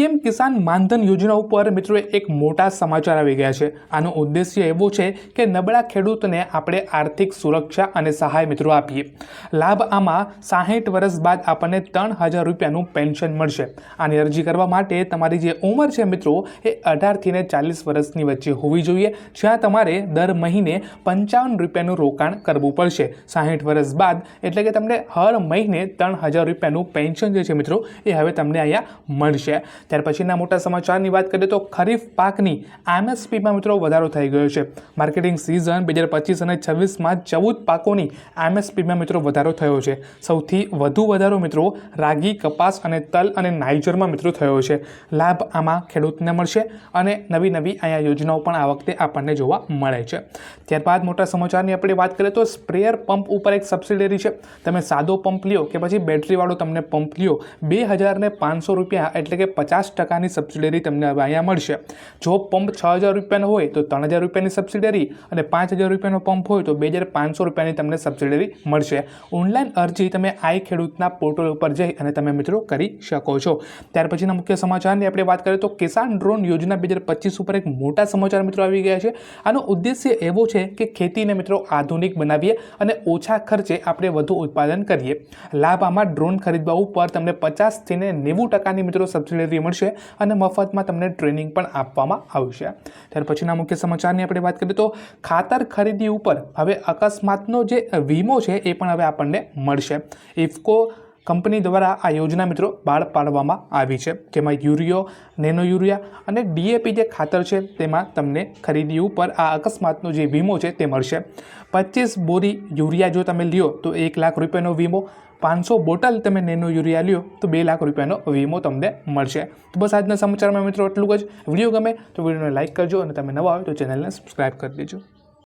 PM કિસાન માનધન યોજના ઉપર મિત્રો એક મોટા સમાચાર આવી ગયા છે. આનો ઉદ્દેશ્ય એવો છે કે નબળા ખેડૂતને આપણે આર્થિક સુરક્ષા અને સહાય મિત્રો આપીએ. લાભ આમાં સાહીઠ વર્ષ બાદ આપણને ત્રણ હજાર રૂપિયાનું પેન્શન મળશે. આની અરજી કરવા માટે તમારી જે ઉંમર છે મિત્રો એ અઢારથી ને ચાલીસ વર્ષની વચ્ચે હોવી જોઈએ. જ્યાં તમારે દર મહિને પંચાવન રૂપિયાનું રોકાણ કરવું પડશે. સાહીઠ વર્ષ બાદ એટલે કે તમને હર મહિને ત્રણ હજાર રૂપિયાનું પેન્શન જે છે મિત્રો એ હવે તમને અહીંયા મળશે. ત્યાર પછીના મોટા સમાચારની વાત કરીએ તો ખરીફ પાકની એમએસપીમાં મિત્રો વધારો થઈ ગયો છે. માર્કેટિંગ સિઝન બે હજાર પચીસ અને છવ્વીસમાં ચૌદ પાકોની એમએસપીમાં મિત્રો વધારો થયો છે. સૌથી વધુ વધારો મિત્રો રાગી, કપાસ અને તલ અને નાઇજરમાં મિત્રો થયો છે. લાભ આમાં ખેડૂતને મળશે અને નવી નવી અહીંયા યોજનાઓ પણ આ વખતે આપણને જોવા મળે છે. ત્યારબાદ મોટા સમાચારની આપણે વાત કરીએ તો સ્પ્રેયર પંપ ઉપર એક સબસિડરી છે. તમે સાદો પંપ લ્યો કે પછી બેટરીવાળો તમને પંપ લ્યો, બે હજાર ને પાંચસો રૂપિયા એટલે કે પચાસ ટકાની સબસિડરી તમને હવે અહીંયા મળશે. જો પંપ છ હજાર રૂપિયાનો હોય તો ત્રણ હજાર રૂપિયાની સબસિડરી અને પાંચ હજાર રૂપિયાનો પંપ હોય તો બે હજાર પાંચસો રૂપિયાની તમને સબસિડરી મળશે. ઓનલાઈન અરજી તમે આઈ ખેડૂતના પોર્ટલ ઉપર જઈ અને તમે મિત્રો કરી શકો છો. ત્યાર પછીના મુખ્ય સમાચારની આપણે વાત કરીએ તો કિસાન ડ્રોન યોજના બે હજાર પચીસ ઉપર એક મોટા સમાચાર મિત્રો આવી ગયા છે. આનો ઉદ્દેશ્ય એવો છે કે ખેતીને મિત્રો આધુનિક બનાવીએ અને ઓછા ખર્ચે આપણે વધુ ઉત્પાદન કરીએ. લાભ આમાં ડ્રોન ખરીદવા ઉપર તમને પચાસથી નેવું ટકાની મિત્રો સબસિડી મળશે અને મફતમાં તમને ટ્રેનિંગ પણ આપવામાં આવશે. ત્યાર પછીના મુખ્ય સમાચારની આપણે વાત કરીએ તો ખાતર ખરીદી ઉપર હવે અકસ્માતનો જે વીમો છે એ પણ હવે આપણને મળશે. ઇફકો કંપની દ્વારા આ યોજના મિત્રો બહાર પાડવામાં આવી છે, જેમાં યુરિયો નેનો યુરિયા અને ડીએપી જે ખાતર છે તેમાં તમને ખરીદી ઉપર આ અકસ્માતનો જે વીમો છે તે મળશે. પચીસ બોરી યુરિયા જો તમે લ્યો તો એક લાખ રૂપિયાનો વીમો, પાંચસો બોટલ તમે નેનો યુરિયા લ્યો તો બે લાખ રૂપિયાનો વીમો તમને મળશે. તો બસ આજના સમાચારમાં મિત્રો એટલું જ. વીડિયો ગમે તો વિડીયોને લાઇક કરજો અને તમે નવા હોય તો ચેનલને સબસ્ક્રાઈબ કરી દેજો.